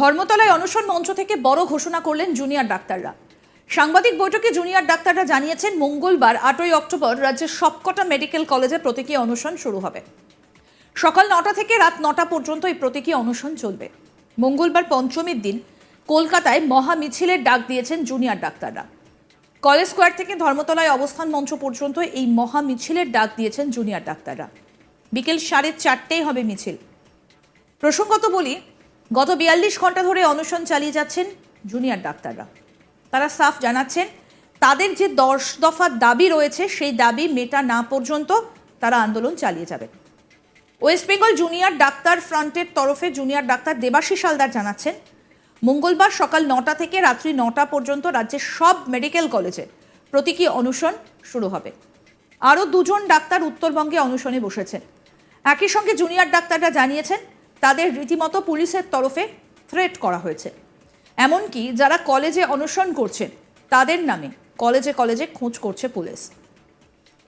ধর্মতলায় অনশন মঞ্চ থেকে বড় ঘোষণা করলেন জুনিয়র ডাক্তাররা। সাংবাদিক বৈঠকে জুনিয়র ডাক্তাররা জানিয়েছেন, মঙ্গলবার আটই অক্টোবর রাজ্যের সবকটা মেডিকেল কলেজে প্রতীকী অনশন শুরু হবে। সকাল নটা থেকে রাত নটা পর্যন্ত এই প্রতীকী অনশন চলবে। মঙ্গলবার পঞ্চমীর দিন কলকাতায় মহা মিছিলের ডাক দিয়েছেন জুনিয়র ডাক্তাররা। কলেজ স্কোয়ার থেকে ধর্মতলায় অবস্থান মঞ্চ পর্যন্ত এই মহা মিছিলের ডাক দিয়েছেন জুনিয়র ডাক্তাররা। বিকেল সাড়ে চারটেই হবে মিছিল। প্রসঙ্গত বলি গত বিয়াল্লিশ ঘণ্টা ধরে অনশন চালিয়ে যাচ্ছেন জুনিয়র ডাক্তাররা। তারা সাফ জানাচ্ছেন, তাদের যে দশ দফা দাবি রয়েছে, সেই দাবি মেটা না পর্যন্ত তারা আন্দোলন চালিয়ে যাবে ওয়েস্ট বেঙ্গল জুনিয়র ডাক্তার ফ্রন্টের তরফে জুনিয়র ডাক্তার দেবাশিস হালদার জানাচ্ছেন, মঙ্গলবার সকাল নটা থেকে রাত্রি নটা পর্যন্ত রাজ্যের সব মেডিকেল কলেজে প্রতীকী অনুশন শুরু হবে। আরও দুজন ডাক্তার উত্তরবঙ্গে অনুশনে বসেছেন। একই সঙ্গে জুনিয়র ডাক্তাররা জানিয়েছেন তাদের রীতিমতো পুলিশের তরফে থ্রেট করা হয়েছে। এমনকি যারা কলেজে অনশন করছেন তাদের নামে কলেজে কলেজে খোঁজ করছে পুলিশ।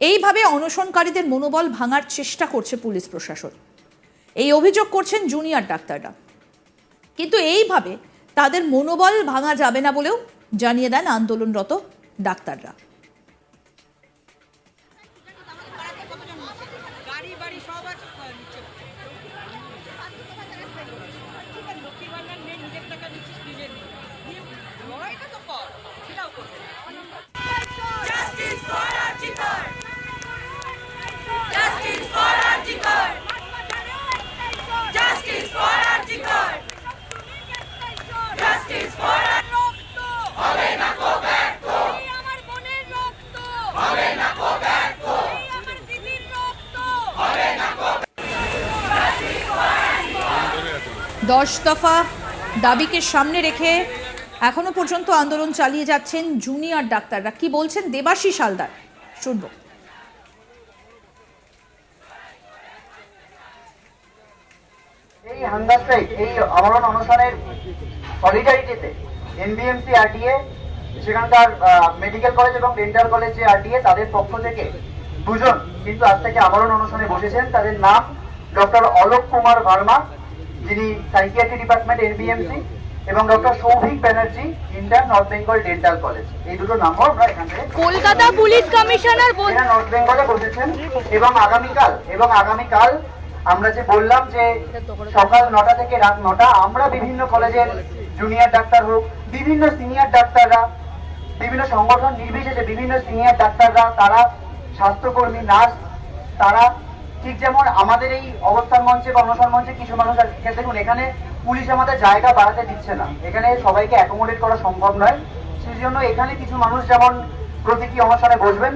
এইভাবে অনশনকারীদের মনোবল ভাঙার চেষ্টা করছে পুলিশ প্রশাসন। এই অভিযোগ করছেন জুনিয়র ডাক্তাররা। কিন্তু এইভাবে তাদের মনোবল ভাঙা যাবে না বলেও জানিয়ে দেন আন্দোলনরত ডাক্তাররা। দশ দফা দাবিকে সামনে রেখে এখনও পর্যন্ত আন্দোলন চালিয়ে যাচ্ছেন জুনিয়র ডাক্তাররা। কি বলছেন দেবাশিস হালদার? শুনব। এই হাঙ্গার স্ট্রাইক এই আমরণ অনশনের সলিডারিটিতে এনবিএমসি আরডিএ সেখানকার মেডিকেল কলেজ এবং ডেন্টাল কলেজ যে আরডিএ তাদের পক্ষ থেকে দুজন কিন্তু আজ থেকে আমরণ অনশনে বসেছেন। তাদের নাম ডক্টর অলোক কুমার ভার্মা যিনি সাইকিয়াট্রি ডিপার্টমেন্ট এনবিএমসি এবং doctor Souvik Banerjee intern north Bengal dental college এই দুটো নামও আমরা এখান থেকে কলকাতা পুলিশ কমিশনার নর্থ বেঙ্গলে বসেছেন এবং আগামীকাল এবং আগামীকাল আমরা যে বললাম যে সকাল নটা থেকে রাত নটা, আমরা বিভিন্ন কলেজের জুনিয়র ডাক্তার হোক, বিভিন্ন সিনিয়র ডাক্তাররা, বিভিন্ন সংগঠন নির্বিশেষে বিভিন্ন সিনিয়র ডাক্তাররা, তারা স্বাস্থ্যকর্মী নার্স তারা ঠিক যেমন আমাদের এই অবস্থান মঞ্চে বা অনশন মঞ্চে কিছু মানুষ আছে দেখুন, এখানে পুলিশ আমাদের জায়গা বাড়াতে দিচ্ছে না। এখানে সবাইকে অ্যাকোমোডেট করা সম্ভব নয়। সেই জন্য এখানে কিছু মানুষ যেমন প্রতীকী অনশনে বসবেন,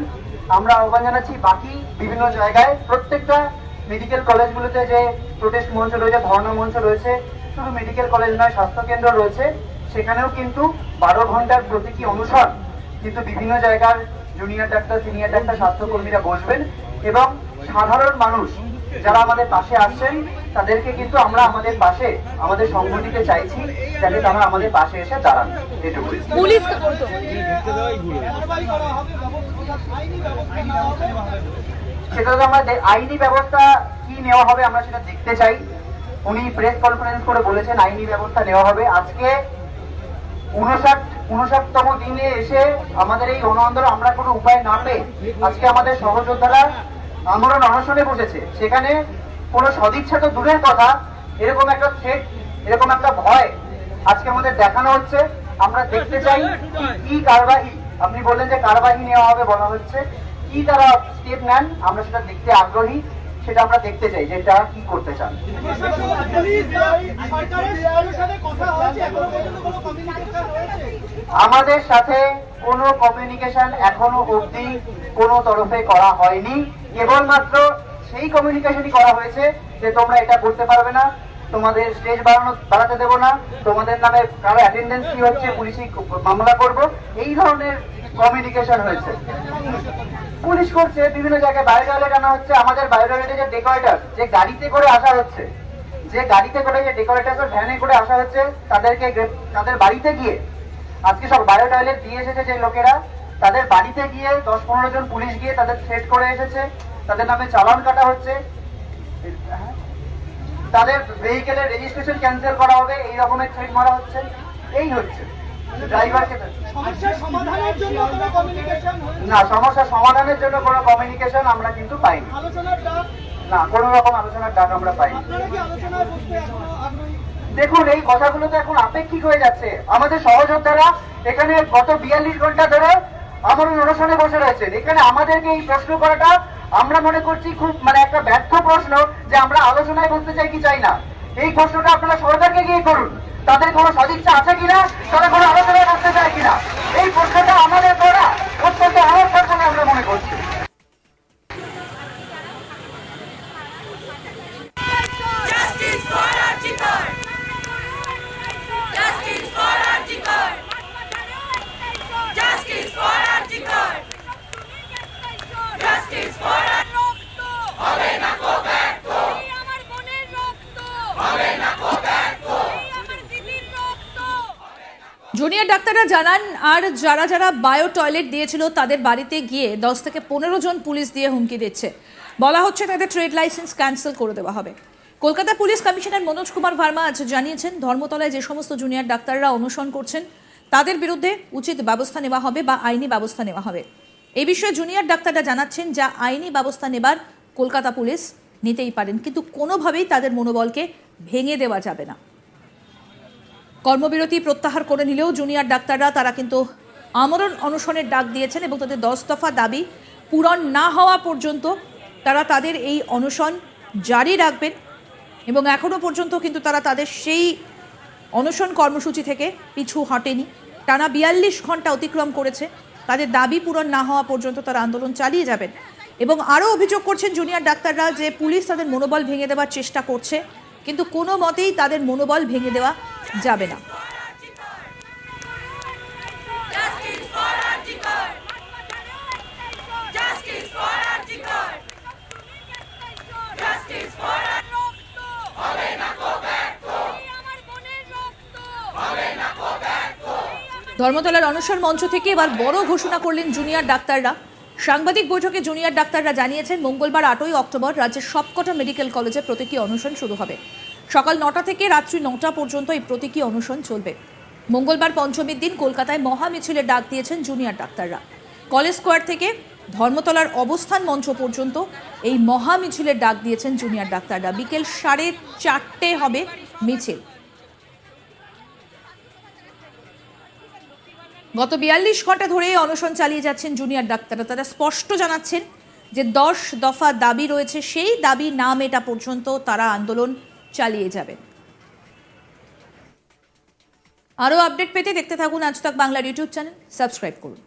আমরা আহ্বান জানাচ্ছি, বাকি বিভিন্ন জায়গায় প্রত্যেকটা মেডিকেল কলেজগুলোতে যে প্রোটেস্ট মঞ্চ রয়েছে ধর্ণা মঞ্চ রয়েছে শুধু মেডিকেল কলেজ নয় স্বাস্থ্য কেন্দ্র রয়েছে। সেখানেও কিন্তু বারো ঘণ্টার প্রতীকী অনুসরণ কিন্তু বিভিন্ন জায়গার জুনিয়র ডাক্তার সিনিয়র ডাক্তার স্বাস্থ্যকর্মীরা বসবেন এবং সাধারণ মানুষ যারা আমাদের পাশে আসছেন তাদেরকে কিন্তু আমরা আমাদের পাশে আমাদের সংগঠিতে চাইছি যাতে তারা আমাদের পাশে এসে দাঁড়ান। এটুকুই। পুলিশ তো আমরা আইনি ব্যবস্থা কি নেওয়া হবে আমরা সেটা দেখতে চাই। উনি প্রেস কনফারেন্স করে বলেছেন আইনি ব্যবস্থা নেওয়া হবে। আজকে উনষাট উনষাটতম দিনে এসে আমাদের এই অনুআন্দোলন আমরা কোনো উপায় না পেয়ে আজকে আমাদের সহযোদ্ধারা আমরণ অনশনে বসেছে। সেখানে কোনো সদিচ্ছা তো দূরের কথা, এরকম একটা থ্রেট এরকম একটা ভয় আজকে আমাদের দেখানো হচ্ছে। আমরা দেখতে চাই কি কারবাহি, আপনি বললেন যে কারবাহি নেওয়া হবে বলা হচ্ছে। কি তারা স্টেপ নেন, আমরা সেটা দেখতে আগ্রহী, সেটা আমরা দেখতে চাই যে তারা কি করতে চান। আমাদের সাথে কোনো কমিউনিকেশন এখনও অবধি কোনো তরফে করা হয়নি। কেবলমাত্র সেই কমিউনিকেশনই করা হয়েছে যে তোমরা এটা করতে পারবে না। তোমাদের স্টেজ বাড়ানো বাড়াতে দেবো না। তোমাদের নামে কারও অ্যাটেন্ডেন্স কি হচ্ছে, পুলিশই মামলা করব। এই ধরনের কমিউনিকেশন হয়েছে। পুলিশ করছে, বিভিন্ন জায়গায় বায়োটয়লেট আনা হচ্ছে। আমাদের বায়োটয়লেটে যে ডেকোরেটর যে গাড়িতে করে আসা হচ্ছে, যে গাড়িতে করে যে ডেকোরেটর ভ্যানে করে আসা হচ্ছে, তাদেরকে তাদের বাড়িতে গিয়ে, আজকে সব বায়ো টয়লেট দিয়ে এসেছে যে লোকেরা, তাদের বাড়িতে গিয়ে দশ পনেরো জন পুলিশ গিয়ে তাদের থ্রেট করে এসেছে। তাদের নামে চালান কাটা হচ্ছে। হ্যাঁ? তাদের ভেহিকেলের রেজিস্ট্রেশন ক্যান্সেল করা হবে এই রকমের থ্রেট মারা হচ্ছে। এই হচ্ছে। ড্রাইভারকে না সমস্যা সমাধানের জন্য কোনো কমিউনিকেশন আমরা কিন্তু পাইনি। না কোনো রকম আলোচনার ডাক আমরা পাইনি। দেখুন এই কথাগুলো তো এখন আপেক্ষিক হয়ে যাচ্ছে। আমাদের সহযোদ্ধারা এখানে গত বিয়াল্লিশ ঘণ্টা ধরে আমার অনুষ্ঠানে বসে রয়েছেন। এখানে আমাদেরকে এই প্রশ্ন করাটা আমরা মনে করছি খুব মানে একটা ব্যর্থ প্রশ্ন যে আমরা আলোচনায় বলতে চাই কি চাই না। এই প্রশ্নটা আপনারা সরকারকে গিয়ে করুন। তাদের কোনো সদিচ্ছা আছে কিনা? তারা কোনো আলোচনায় বসতে চায় কিনা এই প্রশ্নটা আমাদের করা অত্যন্ত অনর্থক বলে আমরা মনে করছি Justice for Archikar! Justice for Archikar! Justice for Archikar! Justice for রক্ত হবে না কো ব্যর্থ এই আমার বোনের রক্ত হবে না কো ব্যর্থ এই আমার দিদির রক্ত জুনিয়র ডাক্তাররা জানান, আর যারা যারা বায়ো টয়লেট দিয়েছিল তাদের বাড়িতে গিয়ে দশ থেকে পনেরো জন পুলিশ দিয়ে হুমকি দিচ্ছে। বলা হচ্ছে তাদের ট্রেড লাইসেন্স ক্যান্সেল করে দেওয়া হবে। কলকাতা পুলিশ কমিশনার মনোজ কুমার ভার্মা আজ জানিয়েছেন, ধর্মতলায় যে সমস্ত জুনিয়র ডাক্তাররা অনুসরণ করছেন, তাদের বিরুদ্ধে উচিত ব্যবস্থা নেওয়া হবে বা আইনি ব্যবস্থা নেওয়া হবে। এই বিষয়ে জুনিয়র ডাক্তাররা জানাচ্ছেন, যা আইনি ব্যবস্থা নেবার কলকাতা পুলিশ নিতেই পারেন, কিন্তু কোনোভাবেই তাদের মনোবলকে ভেঙে দেওয়া যাবে না। কর্মবিরতি প্রত্যাহার করে নিলেও জুনিয়র ডাক্তাররা তারা কিন্তু আমরণ অনশনের ডাক দিয়েছেন এবং তাদের দশ দফা দাবি পূরণ না হওয়া পর্যন্ত তারা তাদের এই অনশন জারি রাখবেন এবং এখনও পর্যন্ত কিন্তু তারা তাদের সেই অনশন কর্মসূচি থেকে পিছু হটেনি। টানা বিয়াল্লিশ ঘণ্টা অতিক্রম করেছে। তাদের দাবি পূরণ না হওয়া পর্যন্ত তারা আন্দোলন চালিয়ে যাবেন। এবং আরও অভিযোগ করছেন জুনিয়র ডাক্তাররা যে পুলিশ তাদের মনোবল ভেঙে দেওয়ার চেষ্টা করছে। কিন্তু কোনো মতেই তাদের মনোবল ভেঙে দেওয়া যাবে না। ধর্মতলার অনশন মঞ্চ থেকে এবার বড় ঘোষণা করলেন জুনিয়র ডাক্তাররা। সাংবাদিক বৈঠকে জুনিয়র ডাক্তাররা জানিয়েছেন, মঙ্গলবার আটই অক্টোবর রাজ্যের সবকটা মেডিকেল কলেজে প্রতীকী অনশন শুরু হবে। সকাল নটা থেকে রাত্রি নটা পর্যন্ত এই প্রতীকী অনশন চলবে। মঙ্গলবার পঞ্চমীর দিন কলকাতায় মহা মিছিলের ডাক দিয়েছেন জুনিয়র ডাক্তাররা। কলেজ স্কোয়ার থেকে ধর্মতলার অবস্থান মঞ্চ পর্যন্ত এই মহা মিছিলের ডাক দিয়েছেন জুনিয়র ডাক্তাররা। বিকেল সাড়ে চারটে হবে মিছিল। গত বিয়াল্লিশ ঘণ্টা ধরে অনশন চালিয়ে যাচ্ছেন জুনিয়র ডাক্তাররা। তারা স্পষ্ট জানাচ্ছেন যে দশ দফা দাবি রয়েছে, সেই দাবি না মেটা পর্যন্ত তারা আন্দোলন চালিয়ে যাবে আরও আপডেট পেতে দেখতে থাকুন আজ তাক বাংলার ইউটিউব চ্যানেল। সাবস্ক্রাইব করুন।